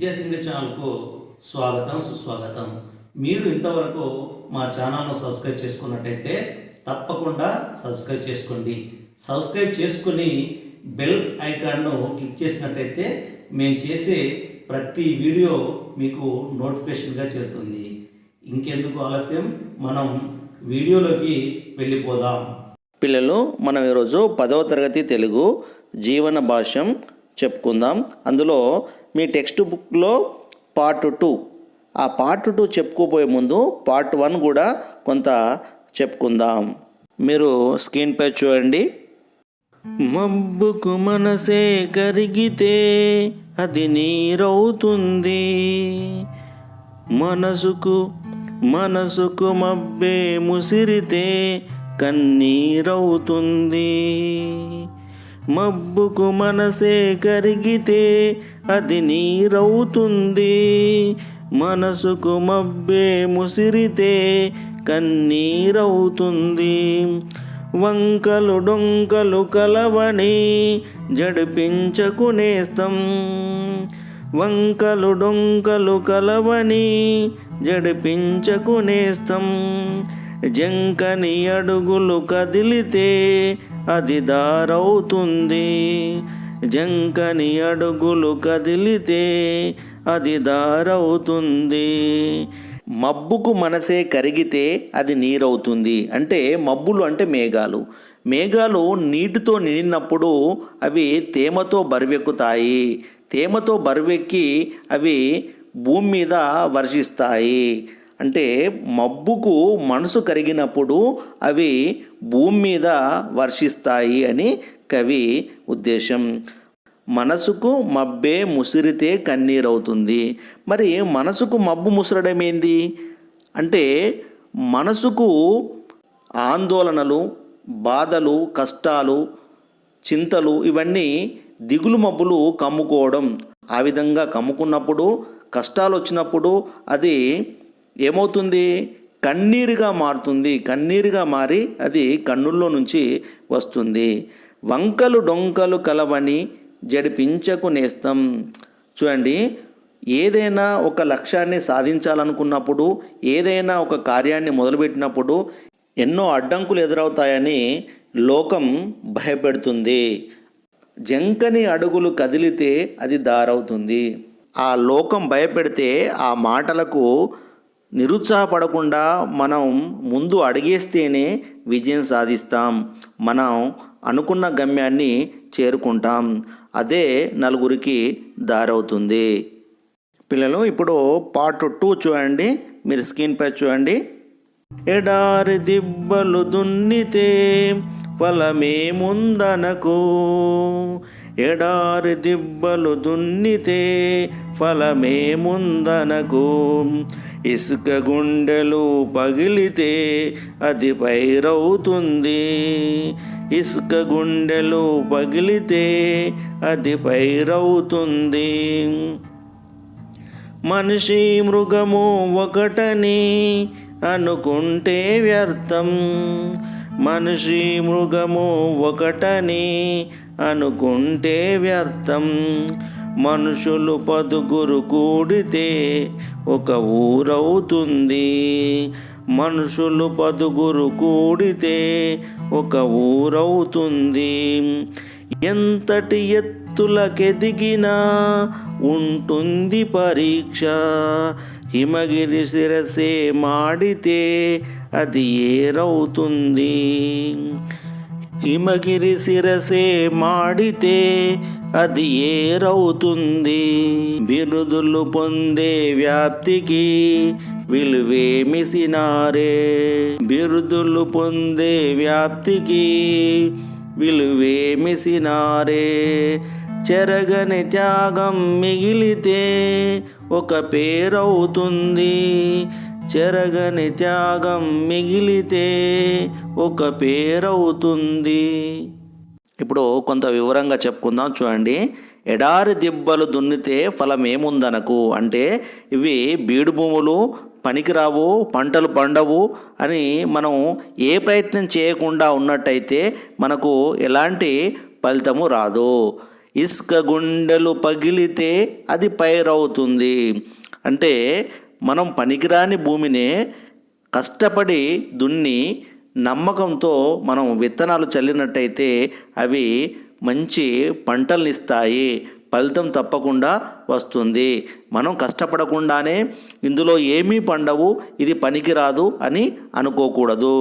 విద్యాసింగ ఛానల్కు స్వాగతం సుస్వాగతం. మీరు ఇంతవరకు మా ఛానల్ను సబ్స్క్రైబ్ చేసుకున్నట్టయితే తప్పకుండా సబ్స్క్రైబ్ చేసుకోండి. సబ్స్క్రైబ్ చేసుకుని బెల్ ఐకాన్ను క్లిక్ చేసినట్టయితే మేము చేసే ప్రతి వీడియో మీకు నోటిఫికేషన్గా చేరుతుంది. ఇంకెందుకు ఆలస్యం? మనం వీడియోలోకి వెళ్ళిపోదాం. పిల్లలు మనం ఈరోజు పదవ తరగతి తెలుగు జీవన భాష్యం చెప్పుకుందాం. అందులో మీ టెక్స్ట్ బుక్లో పార్ట్ టూ. ఆ పార్ట్ టూ చెప్పుకోబోయే ముందు పార్ట్ వన్ కూడా కొంత చెప్పుకుందాం. మీరు స్క్రీన్పై చూడండి. మబ్బుకు మనసే కరిగితే అది నీరవుతుంది. మనసుకు మనసుకు మబ్బే ముసిరితే కన్నీరవుతుంది. మబ్బుకు మనసే కరిగితే అది నీరవుతుంది. మనసుకు మబ్బే ముసిరితే కన్నీరవుతుంది. వంకలు డొంకలు కలవని జడిపించకునేస్తం వంకలు డొంకలు కలవని జడిపించకునేస్తం జంకని అడుగులు కదిలితే అది దారవుతుంది. జంకని అడుగులు కదిలితే అది దారవుతుంది. మబ్బుకు మనసే కరిగితే అది నీరవుతుంది. అంటే మబ్బులు అంటే మేఘాలు. మేఘాలు నీటితో నిండినప్పుడు అవి తేమతో బరువెక్కుతాయి. తేమతో బరువెక్కి అవి భూమి మీద వర్షిస్తాయి. అంటే మబ్బుకు మనసు కరిగినప్పుడు అవి భూమి మీద వర్షిస్తాయి అని కవి ఉద్దేశం. మనసుకు మబ్బే ముసిరితే కన్నీరవుతుంది. మరి మనసుకు మబ్బు ముసరడం ఏంది? అంటే మనసుకు ఆందోళనలు బాధలు కష్టాలు చింతలు ఇవన్నీ దిగులు మబ్బులు కమ్ముకోవడం. ఆ విధంగా కమ్ముకున్నప్పుడు కష్టాలు వచ్చినప్పుడు అది ఏమవుతుంది? కన్నీరుగా మారుతుంది. కన్నీరుగా మారి అది కన్నుల్లో నుంచి వస్తుంది. వంకలు డొంకలు కలవని జడిపించకు నేస్తం. చూడండి ఏదైనా ఒక లక్ష్యాన్ని సాధించాలనుకున్నప్పుడు ఏదైనా ఒక కార్యాన్ని మొదలుపెట్టినప్పుడు ఎన్నో అడ్డంకులు ఎదురవుతాయని లోకం భయపెడుతుంది. జంకని అడుగులు కదిలితే అది దారవుతుంది. ఆ లోకం భయపెడితే ఆ మాటలకు నిరుత్సాహపడకుండా మనం ముందు అడిగేస్తేనే విజయం సాధిస్తాం. మనం అనుకున్న గమ్యాన్ని చేరుకుంటాం. అదే నలుగురికి దారవుతుంది. పిల్లలు ఇప్పుడు పార్ట్ టూ చూడండి. మీరు స్క్రీన్పై చూడండి. ఎడారి దిబ్బలు దున్నితే ఫలమేముందనకు ఎడారి దిబ్బలు దున్నితే ఫలమేముందనకు? ఇసుక గుండెలు పగిలితే అది పైరవుతుంది. ఇసుక గుండెలు పగిలితే అది పైరవుతుంది. మనిషి మృగము ఒకటని అనుకుంటే వ్యర్థం. మనిషి మృగము ఒకటని అనుకుంటే వ్యర్థం. మనుషులు పదుగురు కూడితే ఒక ఊరవుతుంది. మనుషులు పదుగురు కూడితే ఒక ఊరవుతుంది. ఎంతటి ఎత్తులకెదిగినా ఉంటుంది పరీక్ష. హిమగిరి శిరసే మాడితే అది ఏరవుతుంది. హిమగిరి శిరసే మాడితే అది ఏరవుతుంది. బిరుదులు పొందే వ్యాప్తికి విలువేమిసినారే? బిరుదులు పొందే వ్యాప్తికి విలువేమిసినారే? చెరగని త్యాగం మిగిలితే ఒక పేరవుతుంది. చెరగని త్యాగం మిగిలితే ఒక పేరవుతుంది. ఇప్పుడు కొంత వివరంగా చెప్పుకుందాం చూడండి. ఎడారి దిబ్బలు దున్నితే ఫలం ఏముందనకు అంటే ఇవి బీడు భూములు పనికిరావు పంటలు పండవు అని మనం ఏ ప్రయత్నం చేయకుండా ఉన్నట్టయితే మనకు ఎలాంటి ఫలితము రాదు. ఇసుక గుండెలు పగిలితే అది పైరవుతుంది. అంటే మనం పనికిరాని భూమిని కష్టపడి దున్ని నమ్మకంతో మనం విత్తనాలు చల్లినట్టయితే అవి మంచి పంటల్ని ఇస్తాయి ఫలితం తప్పకుండా వస్తుంది. మనం కష్టపడకుండానే ఇందులో ఏమీ పండవు ఇది పనికిరాదు అని అనుకోకూడదు.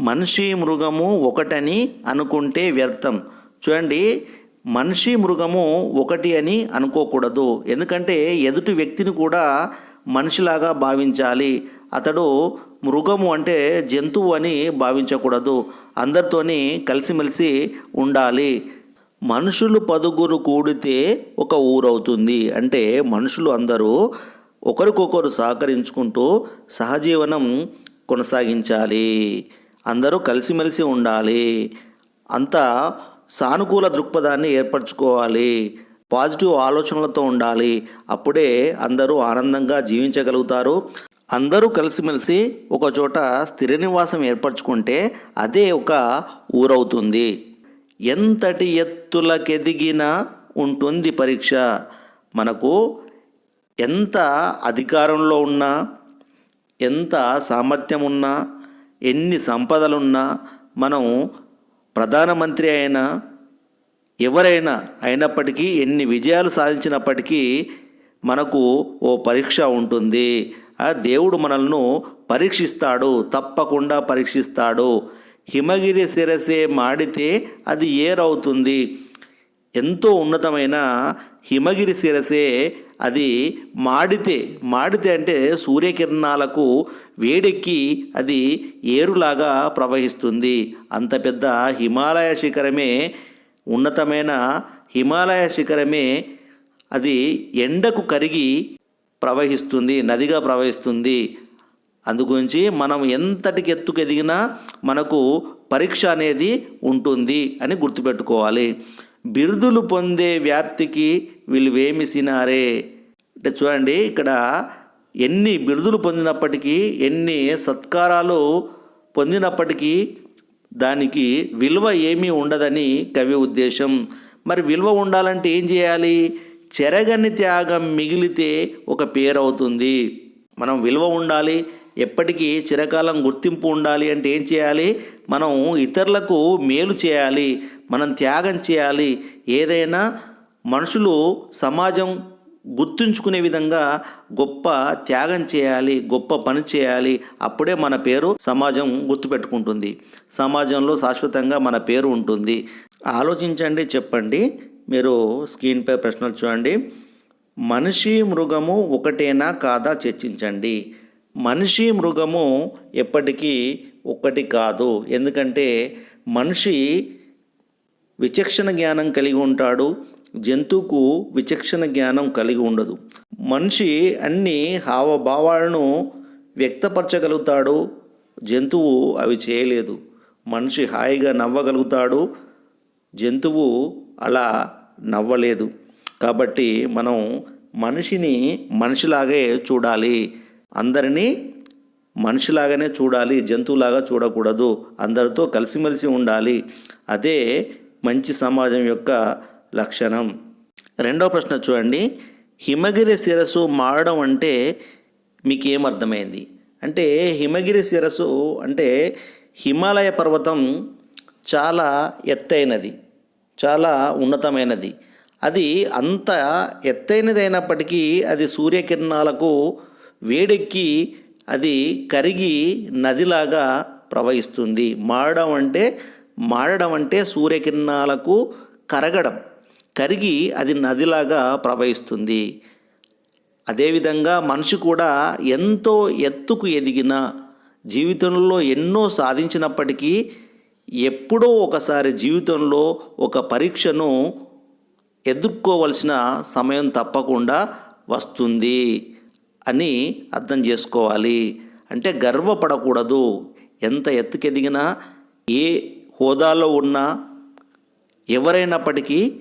మనిషి మృగము ఒకటని అనుకుంటే వ్యర్థం. చూడండి మనిషి మృగము ఒకటి అని అనుకోకూడదు. ఎందుకంటే ఎదుటి వ్యక్తిని కూడా మనిషిలాగా భావించాలి. అతడు మృగము అంటే జంతువు అని భావించకూడదు. అందరితోని కలిసిమెలిసి ఉండాలి. మనుషులు పదుగురు కూడితే ఒక ఊరవుతుంది. అంటే మనుషులు అందరూ ఒకరికొకరు సహకరించుకుంటూ సహజీవనం కొనసాగించాలి. అందరూ కలిసిమెలిసి ఉండాలి. అంతా సానుకూల దృక్పథాన్ని ఏర్పరచుకోవాలి. పాజిటివ్ ఆలోచనలతో ఉండాలి. అప్పుడే అందరూ ఆనందంగా జీవించగలుగుతారు. అందరూ కలిసిమెలిసి ఒక చోట స్థిర నివాసం ఏర్పరచుకుంటే అదే ఒక ఊరవుతుంది. ఎంతటి ఎత్తులకెదిగినా ఉంటుంది పరీక్ష. మనకు ఎంత అధికారంలో ఉన్నా ఎంత సామర్థ్యం ఉన్నా ఎన్ని సంపదలున్నా మనం ప్రధానమంత్రి అయినా ఎవరైనా అయినప్పటికీ ఎన్ని విజయాలు సాధించినప్పటికీ మనకు ఓ పరీక్ష ఉంటుంది. ఆ దేవుడు మనల్ని పరీక్షిస్తాడు తప్పకుండా పరీక్షిస్తాడు. హిమగిరి శిరసే మాడితే అది ఏరవుతుంది. ఎంతో ఉన్నతమైన హిమగిరి శిరసే అది మాడితే మాడితే అంటే సూర్యకిరణాలకు వేడెక్కి అది ఏరులాగా ప్రవహిస్తుంది. అంత పెద్ద హిమాలయ శిఖరమే ఉన్నతమైన హిమాలయ శిఖరమే అది ఎండకు కరిగి ప్రవహిస్తుంది నదిగా ప్రవహిస్తుంది. అందుగురించి మనం ఎంతటికి ఎత్తుకు ఎదిగినా మనకు పరీక్ష అనేది ఉంటుంది అని గుర్తుపెట్టుకోవాలి. బిరుదులు పొందే వ్యాప్తికి వీళ్ళు వేమిసినారే. అంటే చూడండి ఇక్కడ ఎన్ని బిరుదులు పొందినప్పటికీ ఎన్ని సత్కారాలు పొందినప్పటికీ దానికి విలువ ఏమీ ఉండదని కవి ఉద్దేశం. మరి విలువ ఉండాలంటే ఏం చేయాలి? చెరగని త్యాగం మిగిలితే ఒక పేరు అవుతుంది. మనం విలువ ఉండాలి ఎప్పటికీ చిరకాలం గుర్తింపు ఉండాలి అంటే ఏం చేయాలి? మనం ఇతరులకు మేలు చేయాలి మనం త్యాగం చేయాలి. ఏదైనా మనుషులు సమాజం గుర్తుంచుకునే విధంగా గొప్ప త్యాగం చేయాలి గొప్ప పని చేయాలి అప్పుడే మన పేరు సమాజం గుర్తుపెట్టుకుంటుంది. సమాజంలో శాశ్వతంగా మన పేరు ఉంటుంది. ఆలోచించండి చెప్పండి. మీరు స్క్రీన్పై ప్రశ్నలు చూడండి. మనిషి మృగము ఒకటేనా కాదా చర్చించండి. మనిషి మృగము ఎప్పటికీ ఒకటి కాదు. ఎందుకంటే మనిషి విచక్షణ జ్ఞానం కలిగి ఉంటాడు. జంతువుకు విచక్షణ జ్ఞానం కలిగి ఉండదు. మనిషి అన్ని హావభావాలను వ్యక్తపరచగలుగుతాడు. జంతువు అవి చేయలేదు. మనిషి హాయిగా నవ్వగలుగుతాడు. జంతువు అలా నవ్వలేదు. కాబట్టి మనం మనిషిని మనిషిలాగే చూడాలి. అందరినీ మనిషిలాగానే చూడాలి. జంతువులాగా చూడకూడదు. అందరితో కలిసిమెలిసి ఉండాలి. అదే మంచి సమాజం యొక్క లక్షణం. రెండో ప్రశ్న చూడండి. హిమగిరి శిరస్సు మారడం అంటే మీకు ఏమర్థమైంది అంటే హిమగిరి శిరస్సు అంటే హిమాలయ పర్వతం చాలా ఎత్తైనది చాలా ఉన్నతమైనది. అది అంత ఎత్తైనది అయినప్పటికీ అది సూర్యకిరణాలకు వేడెక్కి అది కరిగి నదిలాగా ప్రవహిస్తుంది. మారడం అంటే మారడం అంటే సూర్యకిరణాలకు కరగడం. కరిగి అది నదిలాగా ప్రవహిస్తుంది. అదేవిధంగా మనిషి కూడా ఎంతో ఎత్తుకు ఎదిగిన జీవితంలో ఎన్నో సాధించినప్పటికీ ఎప్పుడో ఒకసారి జీవితంలో ఒక పరీక్షను ఎదుర్కోవలసిన సమయం తప్పకుండా వస్తుంది అని అర్థం చేసుకోవాలి. అంటే గర్వపడకూడదు. ఎంత ఎత్తుకెదిగినా ఏ హోదాలో ఉన్నా ఎవరైనప్పటికీ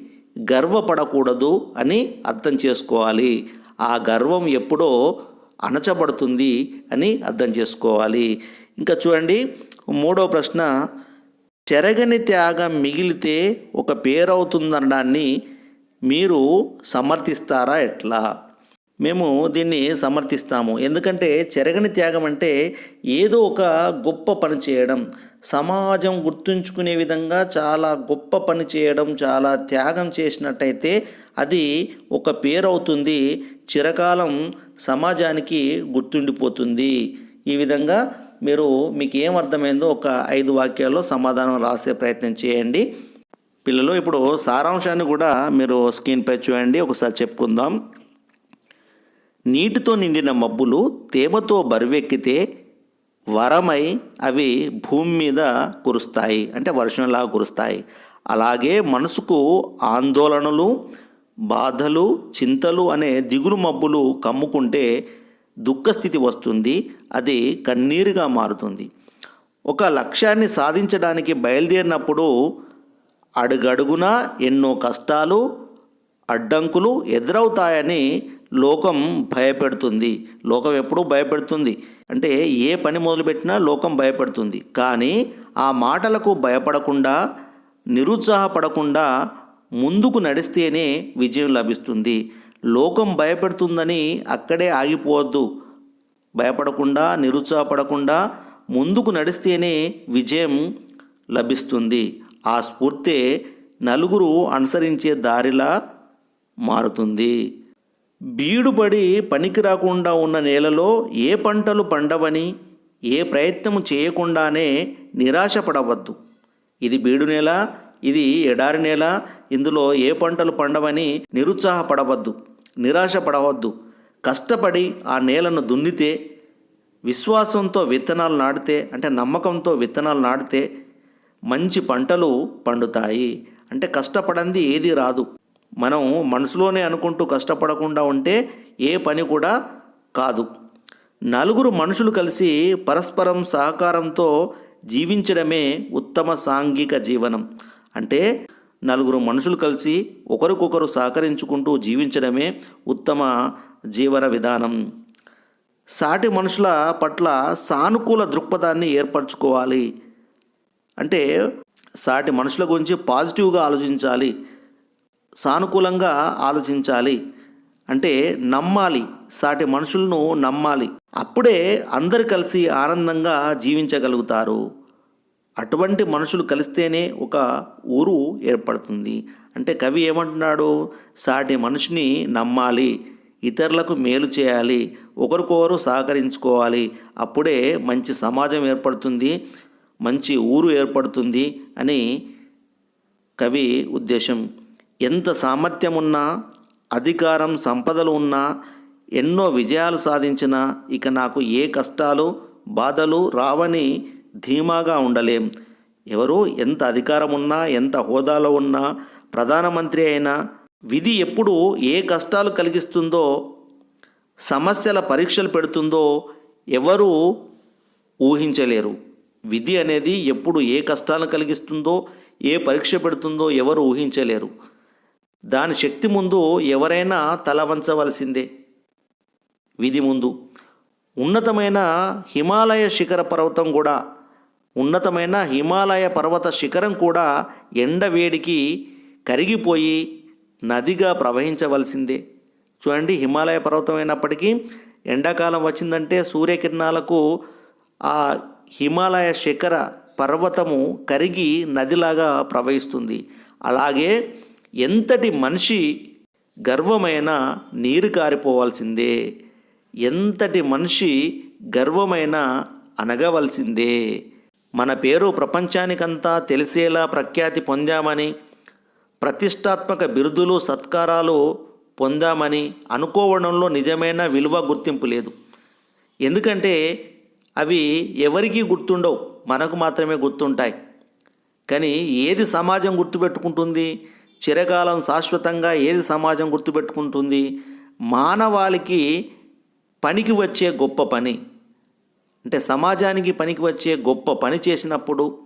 గర్వపడకూడదు అని అర్థం చేసుకోవాలి. ఆ గర్వం ఎప్పుడో అణచబడుతుంది అని అర్థం చేసుకోవాలి. ఇంకా చూడండి మూడో ప్రశ్న చెరగని త్యాగం మిగిలితే ఒక పేరవుతుందనడాన్ని మీరు సమర్థిస్తారా ఎట్లా? మేము దీన్ని సమర్థిస్తాము. ఎందుకంటే చెరగని త్యాగం అంటే ఏదో ఒక గొప్ప పని చేయడం. సమాజం గుర్తుంచుకునే విధంగా చాలా గొప్ప పని చేయడం చాలా త్యాగం చేసినట్టయితే అది ఒక పేరు అవుతుంది చిరకాలం సమాజానికి గుర్తుండిపోతుంది. ఈ విధంగా మీరు మీకు ఏం అర్థమైందో ఒక ఐదు వాక్యాల్లో సమాధానం రాసే ప్రయత్నం చేయండి. పిల్లలు ఇప్పుడు సారాంశాన్ని కూడా మీరు స్క్రీన్పై చూడండి. ఒకసారి చెప్పుకుందాం. నీటితో నిండిన మబ్బులు తేమతో బరువెక్కితే వరమై అవి భూమి మీద కురుస్తాయి. అంటే వర్షంలా కురుస్తాయి. అలాగే మనసుకు ఆందోళనలు బాధలు చింతలు అనే దిగులు మబ్బులు కమ్ముకుంటే దుఃఖస్థితి వస్తుంది. అది కన్నీరుగా మారుతుంది. ఒక లక్ష్యాన్ని సాధించడానికి బయలుదేరినప్పుడు అడుగడుగునా ఎన్నో కష్టాలు అడ్డంకులు ఎదురవుతాయని లోకం భయపెడుతుంది. లోకం ఎప్పుడూ భయపెడుతుంది. అంటే ఏ పని మొదలుపెట్టినా లోకం భయపడుతుంది. కానీ ఆ మాటలకు భయపడకుండా నిరుత్సాహపడకుండా ముందుకు నడిస్తేనే విజయం లభిస్తుంది. లోకం భయపెడుతుందని అక్కడే ఆగిపోవద్దు. భయపడకుండా నిరుత్సాహపడకుండా ముందుకు నడిస్తేనే విజయం లభిస్తుంది. ఆ స్ఫూర్తే నలుగురు అనుసరించే దారిలా మారుతుంది. బీడుబడి పనికి రాకుండా ఉన్న నేలలో ఏ పంటలు పండవని ఏ ప్రయత్నము చేయకుండానే నిరాశపడవద్దు. ఇది బీడు నేల ఇది ఎడారి నేల ఇందులో ఏ పంటలు పండవని నిరుత్సాహపడవద్దు నిరాశపడవద్దు. కష్టపడి ఆ నేలను దున్నితే విశ్వాసంతో విత్తనాలు నాటితే అంటే నమ్మకంతో విత్తనాలు నాటితే మంచి పంటలు పండుతాయి. అంటే కష్టపడంది ఏది రాదు. మనం మనసులోనే అనుకుంటూ కష్టపడకుండా ఉంటే ఏ పని కూడా కాదు. నలుగురు మనుషులు కలిసి పరస్పరం సహకారంతో జీవించడమే ఉత్తమ సాంఘిక జీవనం. అంటే నలుగురు మనుషులు కలిసి ఒకరికొకరు సహకరించుకుంటూ జీవించడమే ఉత్తమ జీవన విధానం. సాటి మనుషుల పట్ల సానుకూల దృక్పథాన్ని ఏర్పరచుకోవాలి. అంటే సాటి మనుషుల గురించి పాజిటివ్గా ఆలోచించాలి. సానుకూలంగా ఆలోచించాలి. అంటే నమ్మాలి. సాటి మనుషులను నమ్మాలి. అప్పుడే అందరు కలిసి ఆనందంగా జీవించగలుగుతారు. అటువంటి మనుషులు కలిస్తేనే ఒక ఊరు ఏర్పడుతుంది. అంటే కవి ఏమంటున్నాడు? సాటి మనిషిని నమ్మాలి. ఇతరులకు మేలు చేయాలి. ఒకరికొకరు సహకరించుకోవాలి. అప్పుడే మంచి సమాజం ఏర్పడుతుంది. మంచి ఊరు ఏర్పడుతుంది అని కవి ఉద్దేశం. ఎంత సామర్థ్యం ఉన్నా అధికారం సంపదలు ఉన్నా ఎన్నో విజయాలు సాధించినా ఇక నాకు ఏ కష్టాలు బాధలు రావని ధీమాగా ఉండలేం. ఎవరు ఎంత అధికారం ఉన్నా ఎంత హోదాలో ఉన్నా ప్రధానమంత్రి అయినా విధి ఎప్పుడు ఏ కష్టాలు కలిగిస్తుందో సమస్యల పరీక్షలు పెడుతుందో ఎవరు ఊహించలేరు. విధి అనేది ఎప్పుడు ఏ కష్టాలను కలిగిస్తుందో ఏ పరీక్ష పెడుతుందో ఎవరు ఊహించలేరు. దాని శక్తి ముందు ఎవరైనా తల వంచవలసిందే. విధి ముందు. ఉన్నతమైన హిమాలయ శిఖర పర్వతం కూడా ఉన్నతమైన హిమాలయ పర్వత శిఖరం కూడా ఎండ వేడికి కరిగిపోయి నదిగా ప్రవహించవలసిందే. చూడండి హిమాలయ పర్వతం అయినప్పటికీ ఎండాకాలం వచ్చిందంటే సూర్యకిరణాలకు ఆ హిమాలయ శిఖర పర్వతము కరిగి నదిలాగా ప్రవహిస్తుంది. అలాగే ఎంతటి మనిషి గర్వమైన నీరు కారిపోవాల్సిందే? ఎంతటి మనిషి గర్వమైన అనగవలసిందే మన పేరు ప్రపంచానికంతా తెలిసేలా ప్రఖ్యాతి పొందామని ప్రతిష్టాత్మక బిరుదులు సత్కారాలు పొందామని అనుకోవడంలో నిజమైన విలువ గుర్తింపు లేదు. ఎందుకంటే అవి ఎవరికీ గుర్తుండవు మనకు మాత్రమే గుర్తుంటాయి. కానీ ఏది సమాజం గుర్తుపెట్టుకుంటుంది? చిరకాలం శాశ్వతంగా ఏది సమాజం గుర్తుపెట్టుకుంటుంది? మానవాళికి పనికి వచ్చే గొప్ప పని. అంటే సమాజానికి పనికి వచ్చే గొప్ప పని చేసినప్పుడు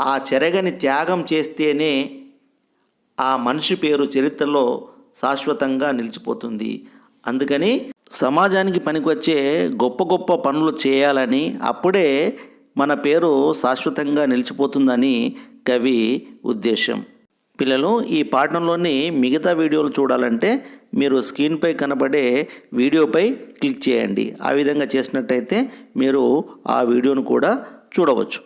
ఆ చెరగని త్యాగం చేస్తేనే ఆ మనిషి పేరు చరిత్రలో శాశ్వతంగా నిలిచిపోతుంది. అందుకని సమాజానికి పనికొచ్చే గొప్ప గొప్ప పనులు చేయాలని అప్పుడే మన పేరు శాశ్వతంగా నిలిచిపోతుందని కవి ఉద్దేశం. పిల్లలు ఈ పాఠంలోని మిగతా వీడియోలు చూడాలంటే మీరు స్క్రీన్పై కనబడే వీడియోపై క్లిక్ చేయండి. ఆ విధంగా చేసినట్టయితే మీరు ఆ వీడియోను కూడా చూడవచ్చు.